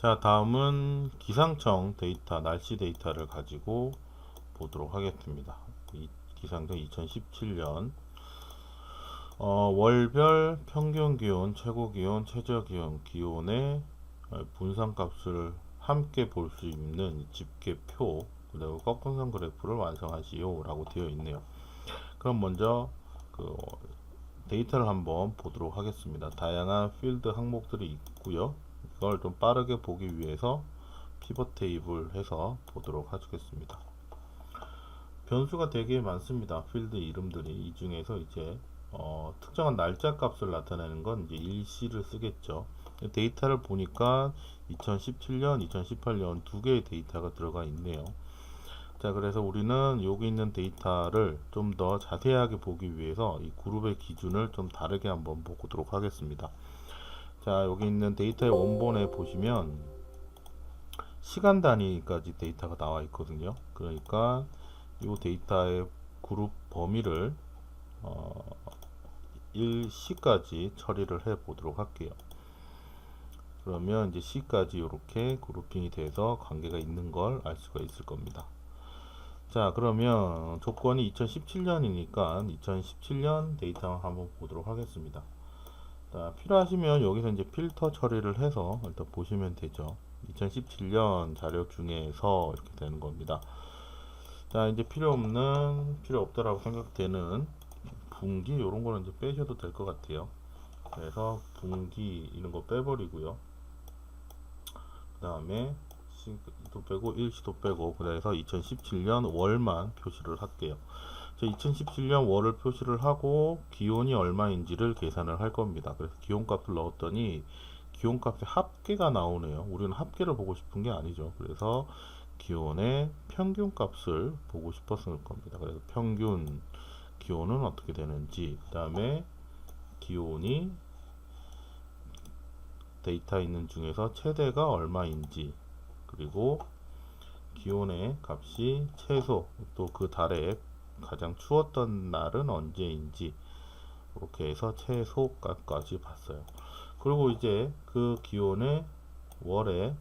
자, 다음은 기상청 데이터, 날씨 데이터를 가지고 보도록 하겠습니다. 이 기상청 2017년 어, 월별 평균 기온, 최고 기온, 최저 기온, 기온의 어, 분산값을 함께 볼 수 있는 집계표 그리고 꺾은선 그래프를 완성하시오 라고 되어 있네요. 그럼 먼저 그 데이터를 한번 보도록 하겠습니다. 다양한 필드 항목들이 있고요. 이걸 좀 빠르게 보기 위해서 피벗 테이블 해서 보도록 하겠습니다. 변수가 되게 많습니다. 필드 이름들이 이 중에서 이제 어, 특정한 날짜 값을 나타내는 건 이제 일시를 쓰겠죠. 데이터를 보니까 2017년, 2018년 두 개의 데이터가 들어가 있네요. 자, 그래서 우리는 여기 있는 데이터를 좀 더 자세하게 보기 위해서 이 그룹의 기준을 좀 다르게 한번 보도록 하겠습니다. 자, 여기 있는 데이터의 원본에 보시면 시간 단위까지 데이터가 나와 있거든요. 그러니까 이 데이터의 그룹 범위를 어, 일시까지 처리를 해 보도록 할게요. 그러면 이제 시까지 이렇게 그룹핑이 돼서 관계가 있는 걸 알 수가 있을 겁니다. 자, 그러면 조건이 2017년이니까 2017년 데이터 한번 보도록 하겠습니다. 자, 필요하시면 여기서 이제 필터 처리를 해서 일단 보시면 되죠. 2017년 자료 중에서 이렇게 되는 겁니다. 자, 이제 필요 없는, 필요 없다라고 생각되는 분기, 이런 거는 이제 빼셔도 될 것 같아요. 그래서 분기, 이런 거 빼버리고요. 그 다음에 시도 빼고 일시도 빼고 그래서 2017년 월만 표시를 할게요. 2017년 월을 표시를 하고 기온이 얼마인지를 계산을 할 겁니다. 그래서 기온값을 넣었더니 기온값의 합계가 나오네요. 우리는 합계를 보고 싶은 게 아니죠. 그래서 기온의 평균값을 보고 싶었을 겁니다. 그래서 평균 기온은 어떻게 되는지 그 다음에 기온이 데이터 있는 중에서 최대가 얼마인지 그리고 기온의 값이 최소 또 그 달에 가장 추웠던 날은 언제인지 이렇게 해서 최소값까지 봤어요. 그리고 이제 그 기온의 월에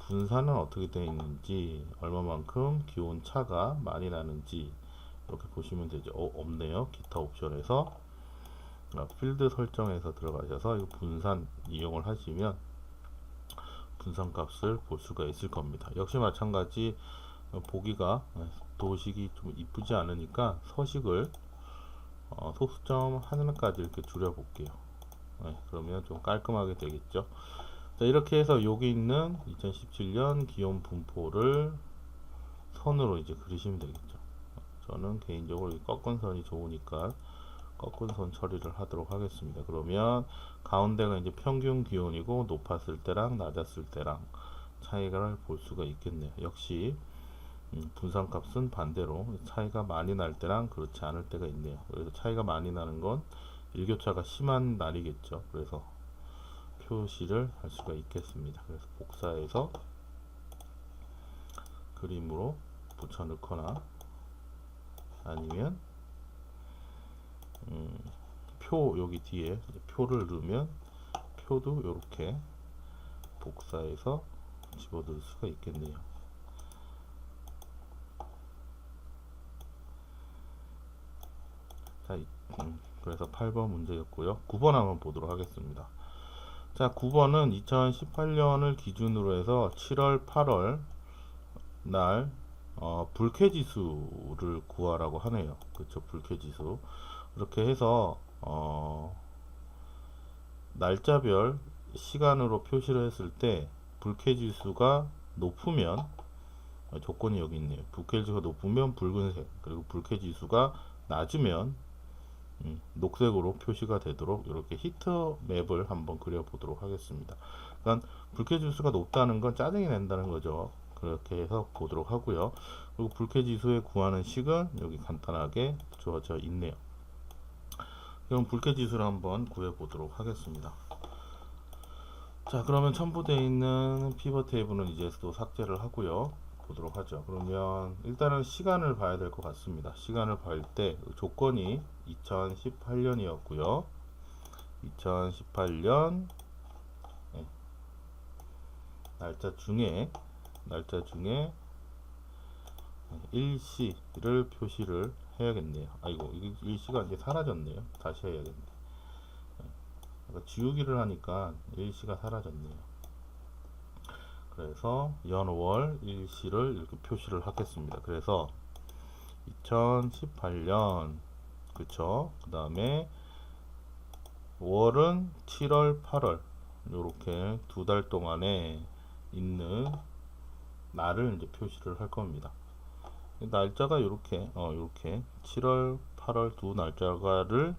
분산은 어떻게 되어 있는지 얼마만큼 기온 차가 많이 나는지 이렇게 보시면 되죠. 어, 없네요. 기타 옵션에서 아, 필드 설정에서 들어가셔서 이 분산 이용을 하시면 분산 값을 볼 수가 있을 겁니다. 역시 마찬가지 어, 보기가 어, 도식이 좀 이쁘지 않으니까 서식을 어, 소수점 하나까지 이렇게 줄여 볼게요. 네, 그러면 좀 깔끔하게 되겠죠. 자, 이렇게 해서 여기 있는 2017년 기온 분포를 선으로 이제 그리시면 되겠죠. 저는 개인적으로 이 꺾은 선이 좋으니까 꺾은 선 처리를 하도록 하겠습니다. 그러면 가운데가 이제 평균 기온이고 높았을 때랑 낮았을 때랑 차이가 볼 수가 있겠네요. 역시 음, 분산값은 반대로 차이가 많이 날 때랑 그렇지 않을 때가 있네요. 그래서 차이가 많이 나는 건 일교차가 심한 날이겠죠. 그래서 표시를 할 수가 있겠습니다. 그래서 복사해서 그림으로 붙여 넣거나 아니면 음, 표 여기 뒤에 표를 넣으면 표도 이렇게 복사해서 집어넣을 수가 있겠네요. 자, 음, 그래서 8번 문제였고요. 9번 한번 보도록 하겠습니다. 자, 9번은 2018년을 기준으로 해서 7월, 8월 날 어, 불쾌지수를 구하라고 하네요. 그렇죠, 불쾌지수. 이렇게 해서 어, 날짜별 시간으로 표시를 했을 때 불쾌지수가 높으면 어, 조건이 여기 있네요. 불쾌지수가 높으면 붉은색, 그리고 불쾌지수가 낮으면 음, 녹색으로 표시가 되도록 이렇게 히트 맵을 한번 그려보도록 하겠습니다. 그러니까 불쾌지수가 높다는 건 짜증이 낸다는 거죠. 그렇게 해서 보도록 하고요. 그리고 불쾌지수에 구하는 식은 여기 간단하게 주어져 있네요. 그럼 불쾌지수를 한번 구해보도록 하겠습니다. 자 그러면 첨부되어 있는 피벗 테이블은 이제 또 삭제를 하고요. 보도록 하죠. 그러면 일단은 시간을 봐야 될 것 같습니다. 시간을 볼 때 조건이 2018년이었고요. 2018년 날짜 중에 날짜 중에 일시를 표시를 해야겠네요. 아이고 일시가 이제 사라졌네요. 다시 해야겠네. 아까 지우기를 하니까 일시가 사라졌네요. 그래서 연월 일시를 이렇게 표시를 하겠습니다. 그래서 2018년 그쵸? 그 다음에 월은 7월, 8월 이렇게 두 달 동안에 있는 날을 이제 표시를 할 겁니다. 날짜가 이렇게 어 이렇게 7월, 8월 두 날짜가를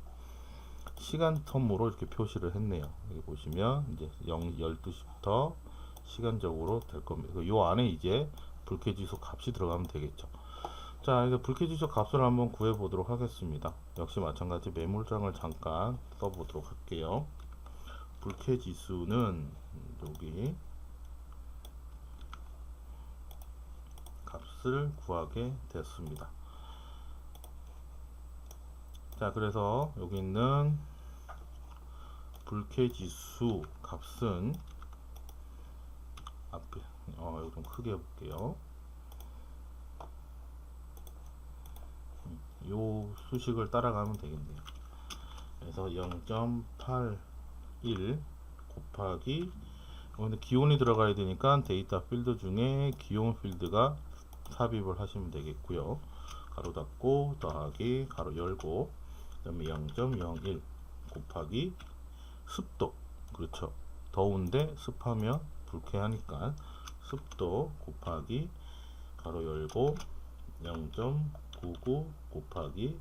시간 텀으로 이렇게 표시를 했네요. 여기 보시면 이제 0, 12시부터 시간적으로 될 겁니다. 요 안에 이제 불쾌지수 값이 들어가면 되겠죠. 자, 이제 불쾌지수 값을 한번 구해 보도록 하겠습니다. 역시 마찬가지 매물장을 잠깐 써보도록 할게요. 불쾌지수는 여기 값을 구하게 됐습니다. 자, 그래서 여기 있는 불쾌지수 값은 앞에 어, 좀 크게 해볼게요. 음, 요 수식을 따라가면 되겠네요. 그래서 0.81 곱하기 어, 근데 기온이 들어가야 되니까 데이터 필드 중에 기온 필드가 삽입을 하시면 되겠고요. 가로 닫고 더하기 가로 열고 그다음에 0.01 곱하기 습도 그렇죠. 더운데 습하면 불쾌하니까 습도 곱하기 가로 열고 0.99 곱하기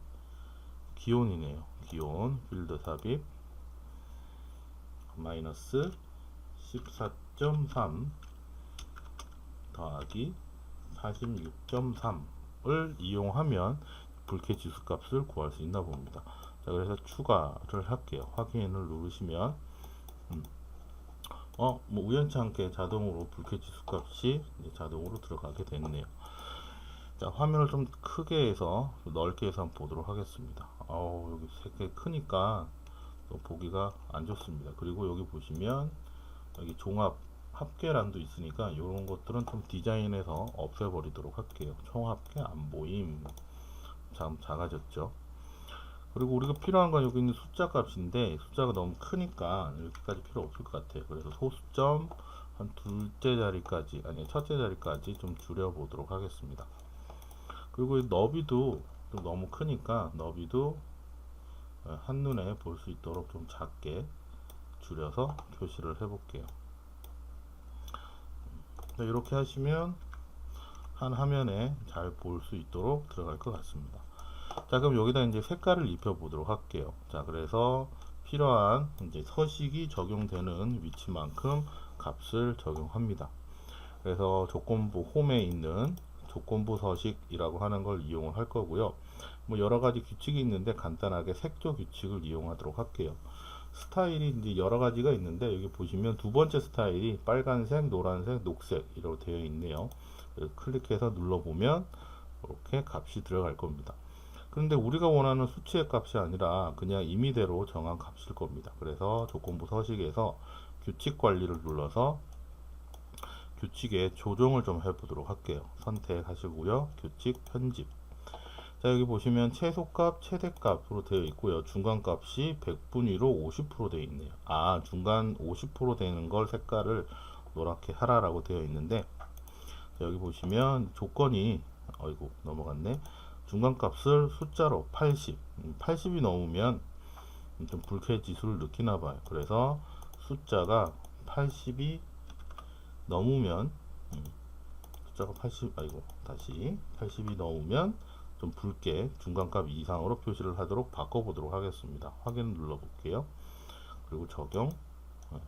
기온이네요. 기온 필드 삽입 마이너스 14.3 더하기 46.3을 이용하면 불쾌 지수 값을 구할 수 있나 봅니다. 자, 그래서 추가를 할게요. 확인을 누르시면 음, 어, 뭐 우연치 않게 자동으로 불쾌 지수 값이 자동으로 들어가게 됐네요. 자, 화면을 좀 크게 해서 넓게 해서 한번 보도록 하겠습니다. 어우, 여기 색깔 크니까 또 보기가 안 좋습니다. 그리고 여기 보시면 여기 종합 합계란도 있으니까 이런 것들은 좀 디자인해서 없애버리도록 할게요. 총합계 안 보임. 참 작아졌죠. 그리고 우리가 필요한 건 여기 있는 숫자 값인데 숫자가 너무 크니까 여기까지 필요 없을 것 같아요. 그래서 소수점 한 둘째 자리까지 아니 첫째 자리까지 좀 줄여 보도록 하겠습니다. 그리고 이 너비도 좀 너무 크니까 너비도 어, 한눈에 볼 수 있도록 좀 작게 줄여서 표시를 해 볼게요. 이렇게 하시면 한 화면에 잘 볼 수 있도록 들어갈 것 같습니다. 자, 그럼 여기다 이제 색깔을 입혀 보도록 할게요. 자, 그래서 필요한 이제 서식이 적용되는 위치만큼 값을 적용합니다. 그래서 조건부 홈에 있는 조건부 서식이라고 하는 걸 이용을 할 거고요. 뭐 여러 가지 규칙이 있는데 간단하게 색조 규칙을 이용하도록 할게요. 스타일이 이제 여러 가지가 있는데 여기 보시면 두 번째 스타일이 빨간색, 노란색, 녹색 이렇게 되어 있네요. 클릭해서 눌러보면 이렇게 값이 들어갈 겁니다. 그런데 우리가 원하는 수치의 값이 아니라 그냥 임의대로 정한 값일 겁니다. 그래서 조건부 서식에서 규칙 관리를 눌러서 규칙에 조정을 좀 해보도록 할게요. 선택하시고요. 규칙 편집. 자 여기 보시면 최소값, 최대값으로 되어 있고요. 중간값이 100분위로 50% 되어 있네요. 아 중간 50% 되는 걸 색깔을 노랗게 하라라고 되어 있는데 여기 보시면 조건이 어이구 넘어갔네. 중간값을 숫자로 80, 80이 넘으면 좀 불쾌 지수를 느끼나 봐요. 그래서 숫자가 80이 넘으면 음, 숫자가 80 아이고 다시 80이 넘으면 좀 붉게 중간값 이상으로 표시를 하도록 바꿔보도록 하겠습니다. 확인 눌러볼게요. 그리고 적용. 네.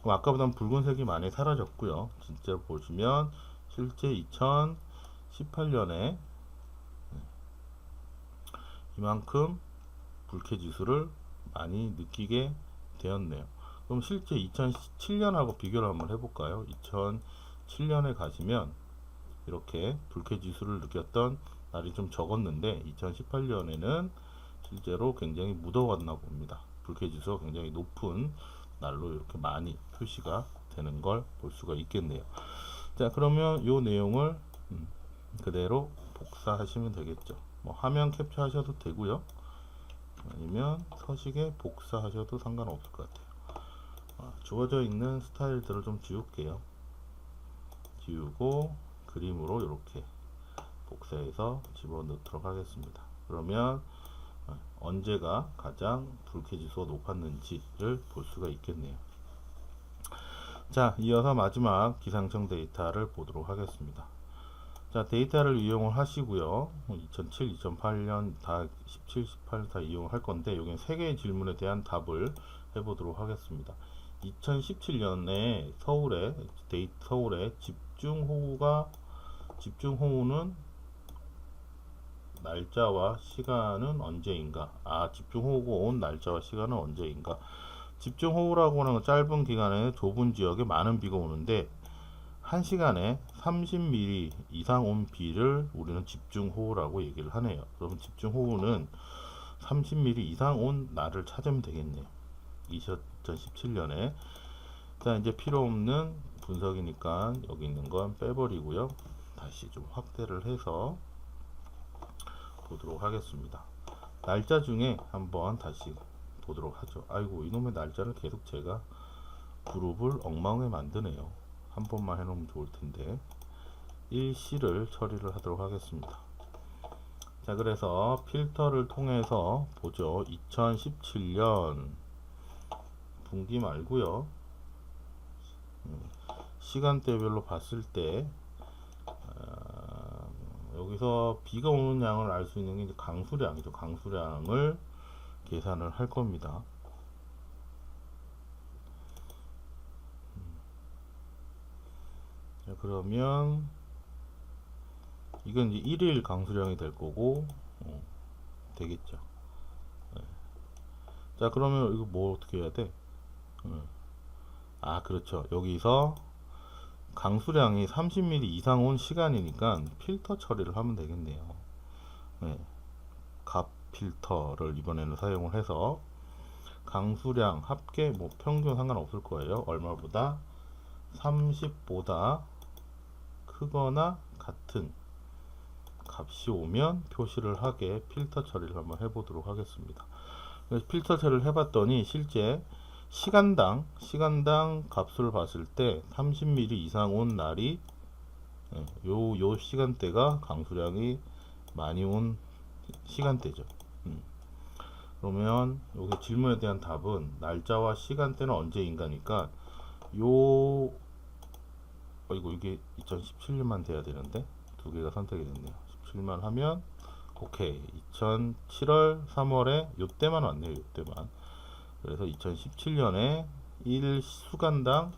그럼 아까보다는 붉은색이 많이 사라졌고요. 진짜 보시면 실제 2018년에 이만큼 불쾌 지수를 많이 느끼게 되었네요. 그럼 실제 2007년하고 비교를 한번 해볼까요? 2007년에 가시면 이렇게 불쾌 지수를 느꼈던 날이 좀 적었는데 2018년에는 실제로 굉장히 무더웠나 봅니다. 불쾌 지수가 굉장히 높은 날로 이렇게 많이 표시가 되는 걸 볼 수가 있겠네요. 자, 그러면 이 내용을 음, 그대로 복사하시면 되겠죠. 뭐 화면 캡처하셔도 되고요. 아니면 서식에 복사하셔도 상관없을 것 같아요. 아, 주어져 있는 스타일들을 좀 지울게요. 지우고 그림으로 이렇게 복사해서 집어넣도록 하겠습니다. 그러면 어, 언제가 가장 불쾌지수가 높았는지를 볼 수가 있겠네요. 자, 이어서 마지막 기상청 데이터를 보도록 하겠습니다. 자, 데이터를 이용을 하시고요. 2007, 2008년 다 17, 18 다 이용을 할 건데 여기는 세 개의 질문에 대한 답을 해보도록 하겠습니다. 2017년에 서울에 데이 서울에 집중호우가 집중호우는 날짜와 시간은 언제인가? 아, 집중호우가 온 날짜와 시간은 언제인가? 집중호우라고 하는 건 짧은 기간에 좁은 지역에 많은 비가 오는데 한 시간에 30mm 이상 온 비를 우리는 집중호우라고 얘기를 하네요. 그러면 집중호우는 30mm 이상 온 날을 찾으면 되겠네요. 2017년에 자 이제 필요 없는 분석이니까 여기 있는 건 빼버리고요. 다시 좀 확대를 해서 보도록 하겠습니다. 날짜 중에 한번 다시 보도록 하죠. 아이고 이놈의 날짜를 계속 제가 그룹을 엉망에 만드네요. 한 번만 해놓으면 좋을 텐데 일시를 처리를 하도록 하겠습니다. 자 그래서 필터를 통해서 보죠. 2017년 분기 말고요. 음, 시간대별로 봤을 때 아, 여기서 비가 오는 양을 알 수 있는 게 강수량이죠. 강수량을 계산을 할 겁니다. 자, 그러면 이건 이제 1일 강수량이 될 거고 어, 되겠죠. 네. 자 그러면 이거 뭐 어떻게 해야 돼? 어. 아 그렇죠. 여기서 강수량이 30mm 이상 온 시간이니까 필터 처리를 하면 되겠네요. 네. 값 필터를 이번에는 사용을 해서 강수량 합계 뭐 평균 상관없을 거예요. 얼마보다 30보다 크거나 같은 값이 오면 표시를 하게 필터 처리를 한번 해보도록 하겠습니다. 필터 처리를 해봤더니 실제 시간당 시간당 값을 봤을 때 30mm 이상 온 날이 예, 요, 요 시간대가 강수량이 많이 온 시간대죠. 음. 그러면 여기 질문에 대한 답은 날짜와 시간대는 언제인가니까 요 어이구 이게 2017년만 돼야 되는데 두 개가 선택이 됐네요. 17만 하면 오케이 2007월 3월에 요때만 왔네요. 요때만 그래서 2017년에 일 수간당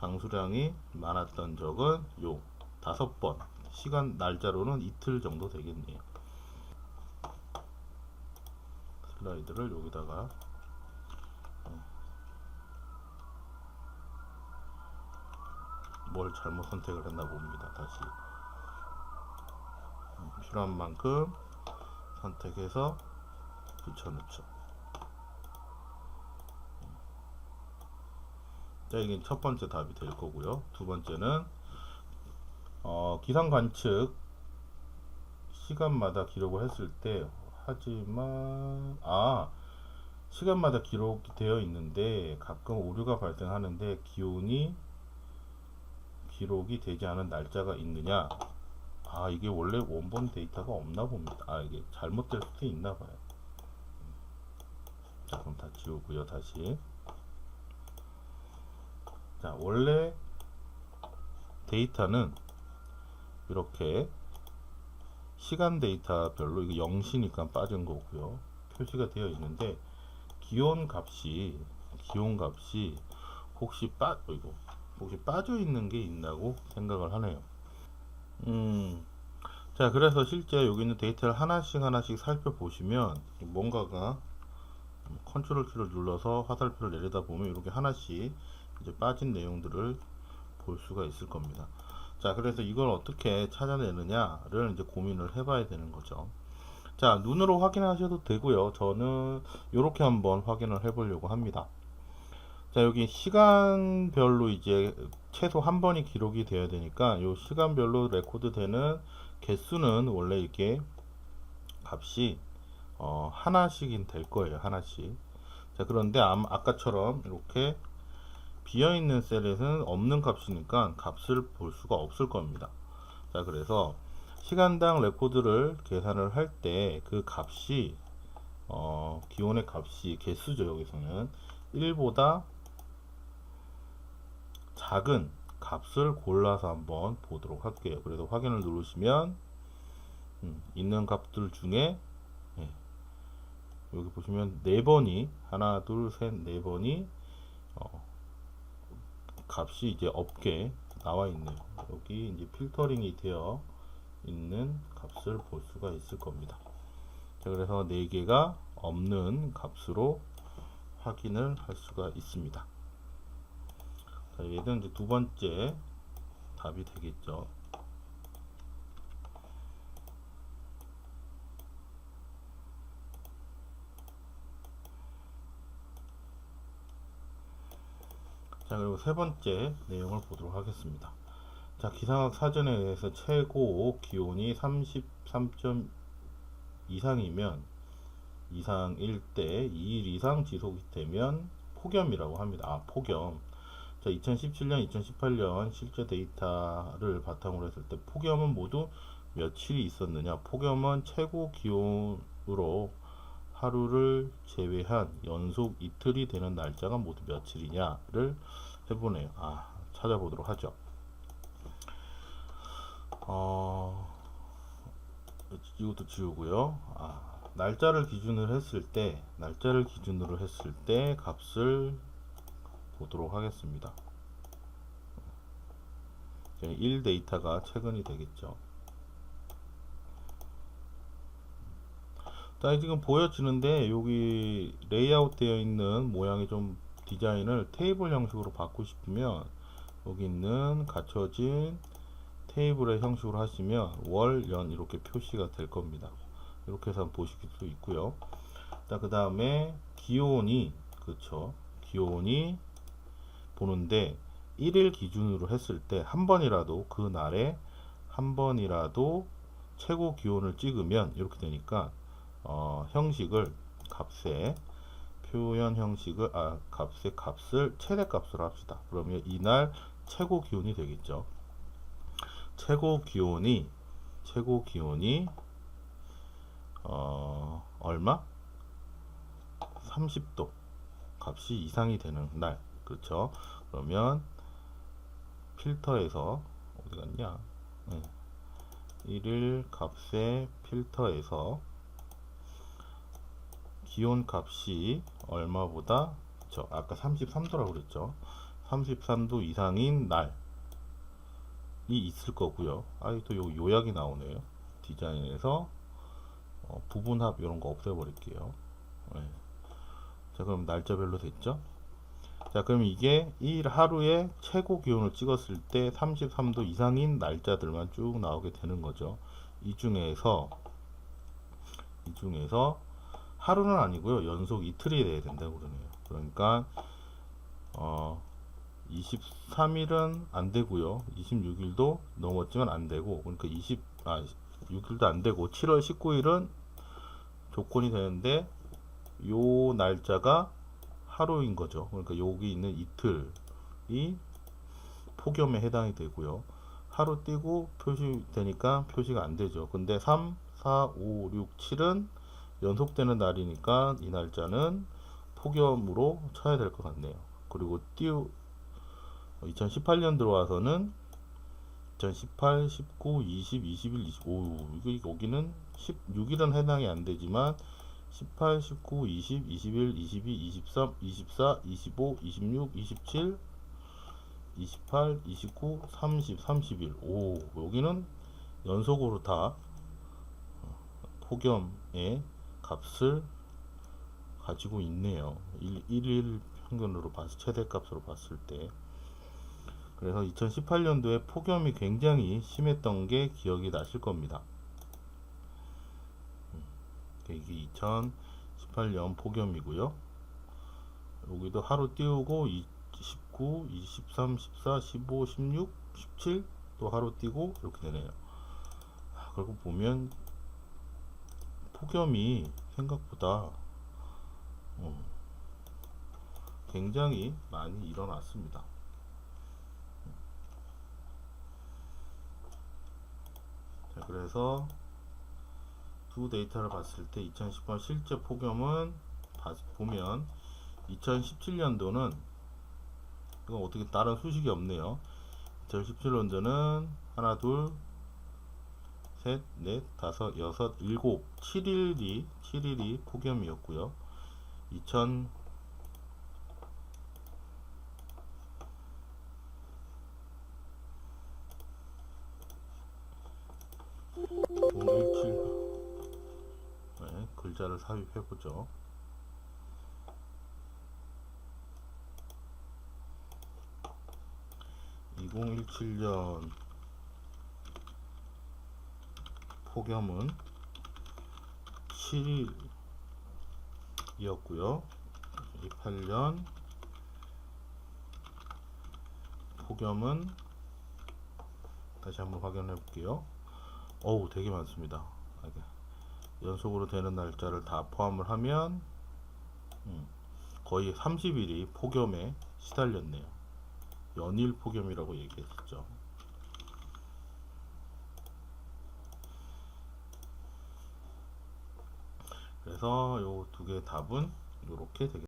강수량이 많았던 적은 요 다섯 번 시간 날짜로는 이틀 정도 되겠네요. 슬라이드를 여기다가 뭘 잘못 선택을 했나 봅니다. 다시 음, 필요한 만큼 선택해서 붙여넣죠. 자, 이게 첫 번째 답이 될 거고요. 두 번째는 어, 기상 관측 시간마다 기록을 했을 때 하지만 아 시간마다 기록이 되어 있는데 가끔 오류가 발생하는데 기온이 기록이 되지 않은 날짜가 있느냐? 아 이게 원래 원본 데이터가 없나 봅니다. 아 이게 잘못될 수도 있나 봐요. 자 그럼 다 지우고요 다시. 자 원래 데이터는 이렇게 시간 데이터별로 이거 0시니까 빠진 거고요. 표시가 되어 있는데 기온 값이 기온 값이 혹시 빠 어, 이거 혹시 빠져 있는 게 있나고 생각을 하네요. 음, 자, 그래서 실제 여기 있는 데이터를 하나씩 하나씩 살펴보시면 뭔가가 컨트롤 키를 눌러서 화살표를 내리다 보면 이렇게 하나씩 이제 빠진 내용들을 볼 수가 있을 겁니다. 자, 그래서 이걸 어떻게 찾아내느냐를 이제 고민을 해봐야 되는 거죠. 자, 눈으로 확인하셔도 되고요. 저는 이렇게 한번 확인을 해보려고 합니다. 자, 여기 시간별로 이제 최소 한 번이 기록이 되어야 되니까 요 시간별로 레코드 되는 개수는 원래 이게 값이 어, 하나씩인 될 거예요. 하나씩. 자, 그런데 아, 아까처럼 이렇게 비어 있는 셀에는 없는 값이니까 값을 볼 수가 없을 겁니다. 자, 그래서 시간당 레코드를 계산을 할 때 그 값이 어, 기온의 값이 개수죠. 여기서는 1보다 작은 값을 골라서 한번 보도록 할게요. 그래서 확인을 누르시면 음, 있는 값들 중에 예, 여기 보시면 네 번이 하나 둘셋네 번이 어, 값이 이제 없게 나와 있네요. 여기 이제 필터링이 되어 있는 값을 볼 수가 있을 겁니다. 자, 그래서 네 개가 없는 값으로 확인을 할 수가 있습니다. 자, 얘는 이제 두 번째 답이 되겠죠. 자, 그리고 세 번째 내용을 보도록 하겠습니다. 자, 기상학 사전에 의해서 최고 기온이 33점 이상이면 이상일 때 2일 이상 지속이 되면 폭염이라고 합니다. 아, 폭염. 자, 2017년, 2018년 실제 데이터를 바탕으로 했을 때 폭염은 모두 며칠이 있었느냐? 폭염은 최고 기온으로 하루를 제외한 연속 이틀이 되는 날짜가 모두 며칠이냐를 해보네요. 아, 찾아보도록 하죠. 어, 이것도 지우고요. 아, 날짜를 기준으로 했을 때, 날짜를 기준으로 했을 때 값을 보도록 하겠습니다. 1 데이터가 최근이 되겠죠. 자, 지금 보여지는데 여기 레이아웃 되어 있는 모양의 좀 디자인을 테이블 형식으로 바꾸고 싶으면 여기 있는 갖춰진 테이블의 형식으로 하시면 월, 연 이렇게 표시가 될 겁니다. 이렇게 해서 보실 수 있고요. 자, 그 다음에 기온이 그렇죠. 기온이 보는데 1일 기준으로 했을 때 한 번이라도 그 날에 한 번이라도 최고 기온을 찍으면 이렇게 되니까 어, 형식을 값에 표현 형식을 아 값의 값을 최대 값으로 합시다. 그러면 이날 최고 기온이 되겠죠. 최고 기온이 최고 기온이 어 얼마? 30도 값이 이상이 되는 날 그렇죠. 그러면 필터에서 어디 갔냐? 네. 1일 값의 필터에서 기온 값이 얼마보다 저 아까 33도라고 그랬죠. 33도 이상인 날이 있을 거고요. 아이 또 요 요약이 나오네요. 디자인에서 어, 부분합 이런 거 없애버릴게요. 네. 자 그럼 날짜별로 됐죠? 자 그럼 이게 1 하루에 최고 기온을 찍었을 때 33도 이상인 날짜들만 쭉 나오게 되는 거죠. 이 중에서 이 중에서 하루는 아니고요. 연속 이틀이 돼야 된다고 그러네요. 그러니까 어 23일은 안 되고요. 26일도 넘었지만 안 되고 그러니까 20 아 6일도 안 되고 7월 19일은 조건이 되는데 요 날짜가 하루인 거죠. 그러니까 여기 있는 이틀이 폭염에 해당이 되고요. 하루 띄고 표시되니까 표시가 안 되죠. 근데 3, 4, 5, 6, 7은 연속되는 날이니까 이 날짜는 폭염으로 쳐야 될 것 같네요. 그리고 띄우 2018년 들어와서는 2018, 19, 20, 21, 25 이거 여기는 16일은 해당이 안 되지만 18, 19, 20, 21, 22, 23, 24, 25, 26, 27, 28, 29, 30, 31. 오, 여기는 연속으로 다 폭염의 값을 가지고 있네요. 1, 1일 평균으로 봤을 최대 값으로 봤을 때. 그래서 2018년도에 폭염이 굉장히 심했던 게 기억이 나실 겁니다. 이게 2018년 폭염이고요. 여기도 하루 띄우고 19, 23, 14, 15, 16, 17 또 하루 띄고 이렇게 되네요. 아, 그리고 보면 폭염이 생각보다 어, 굉장히 많이 일어났습니다. 자, 그래서 두 데이터를 봤을 때 2010번 실제 폭염은 봐- 보면 2017년도는 이건 어떻게 다른 수식이 없네요. 2017년도는 하나, 둘, 셋, 넷, 다섯, 여섯, 일곱, 7일이 7일이 폭염이었고요. 2000 삽입해 보죠. (2017년) 폭염은 7일이었고요. 28년 폭염은 다시 한번 확인해 볼게요. 어우, 되게 많습니다. 연속으로 되는 날짜를 다 포함을 하면 음, 거의 30일이 폭염에 시달렸네요. 연일 폭염이라고 얘기했었죠. 그래서 요 두 개의 답은 이렇게 되겠습니다.